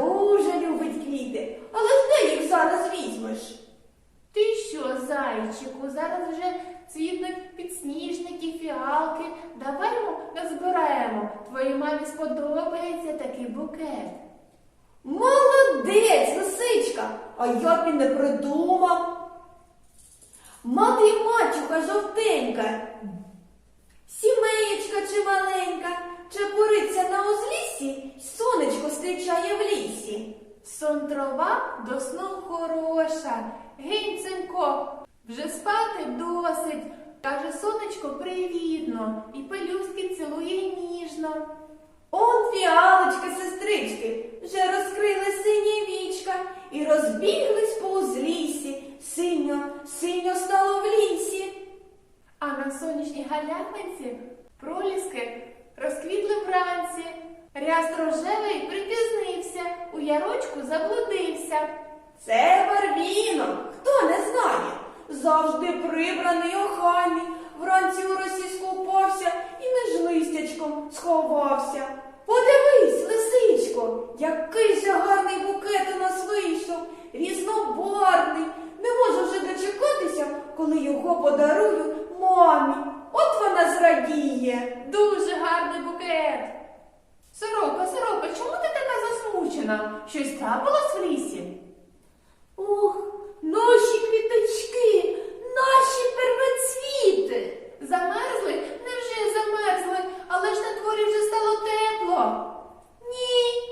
дуже любить квіти, але де їх зараз візьмеш? Ти що, зайчику, зараз вже цвітнуть підсніжники, фіалки. Давай назбираємо. Твоїй мамі сподобається такий букет. Молодець, лисичка, а я б і не придумав. Мати й мачуха жовтенька, сімеєчка чи маленька, чепуриться на узліссі, сонечко зустрічає в лісі. Сон трава до сну хороша. Гень, синко, вже спати досить. Каже сонечко привітно і пелюстки цілує ніжно. Он фіалочки, сестрички, вже розкрили сині вічка і розбіглись по узліссі. Синьо, синьо стало в лісі. А на сонячній галявинці проліски розквітли вранці. Ряст рожевий припізнився, у ярочку заблудився. Це барвінок, хто не знає, завжди прибраний охайний, вранці у росі скупався і між листячком сховався. Подивись, лисичко, який же гарний букет у нас вийшов, різнобарвний. Не можу вже дочекатися, коли його подарую мамі. От вона зрадіє. Дуже гарний букет. Сорока, сорока, чому ти така засмучена? Щось трапилось в лісі? Ух, наші квіточки, наші первоцвіти. Замерзли? Невже замерзли? Але ж на дворі вже стало тепло. Ні,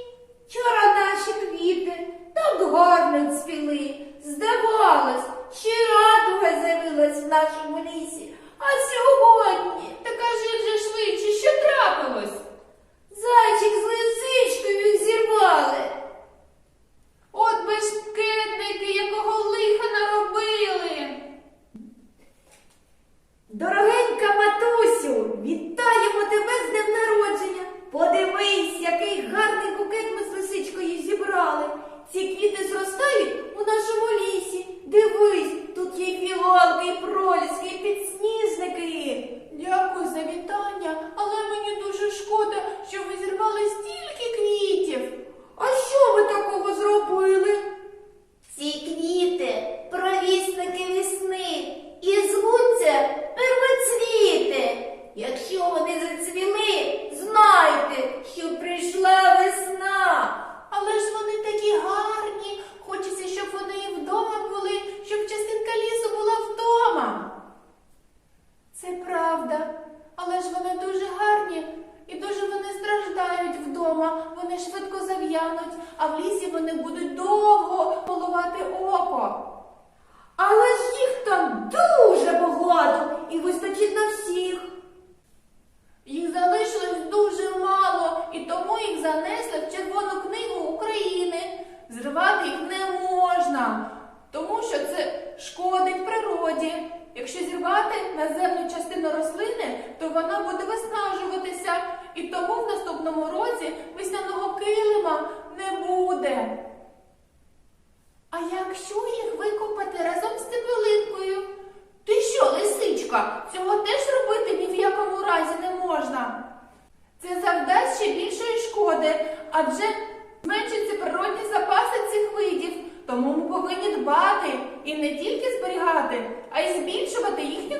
вчора наші квіти так гарно цвіли. Здавалось, ще радуга з'явилась в нашому лісі. А сьогодні Та кажи вже швидше, що трапилось? Зайчик з лисичкою зірвали. От безкетники, якого лиха наробили. Дорогенька матусю, вітаємо тебе з днем народження. Подивись, який гарний букет ми з лисичкою зібрали. Ці квіти зростають у нашому лісі. Дивись, тут є фіалки, і проліски, і підсніжники. Дякую за вітання, але мені дуже шкода, що ви зірвали стільки квітів. А що ми такого зробили? Ці квіти провісники весни і звуться первоцвіти. Якщо вони зацвіли, знайте, що прийшла весна. Але ж вони такі гарні. Хочеться, щоб вони і вдома були, щоб частинка лісу була вдома. Це правда. Але ж вони дуже гарні і дуже вони страждають вдома. Вони швидко зав'януть, а в лісі вони будуть довго полувати око. Але ж їх там дуже багато і вистачить на всіх. Їх залишилось дуже мало, і тому їх занесли в Червону книгу України. Зривати їх не можна, тому що це шкодить природі. Якщо зірвати наземну частину рослини, то вона буде виснажуватися, і тому в наступному році весняного килима не буде. А якщо їх викопати разом з цибулинкою? Ти що, лисичка, цього теж робити ні в якому разі не можна. Це завдасть ще більшої шкоди, адже зменшаться природні запаси цих видів. Тому ми повинні дбати і не тільки зберігати, а й збільшувати їхню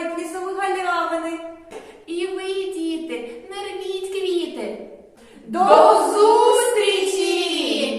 прикрашають лісові галявини. І ви, діти, не рвіть квіти. До зустрічі!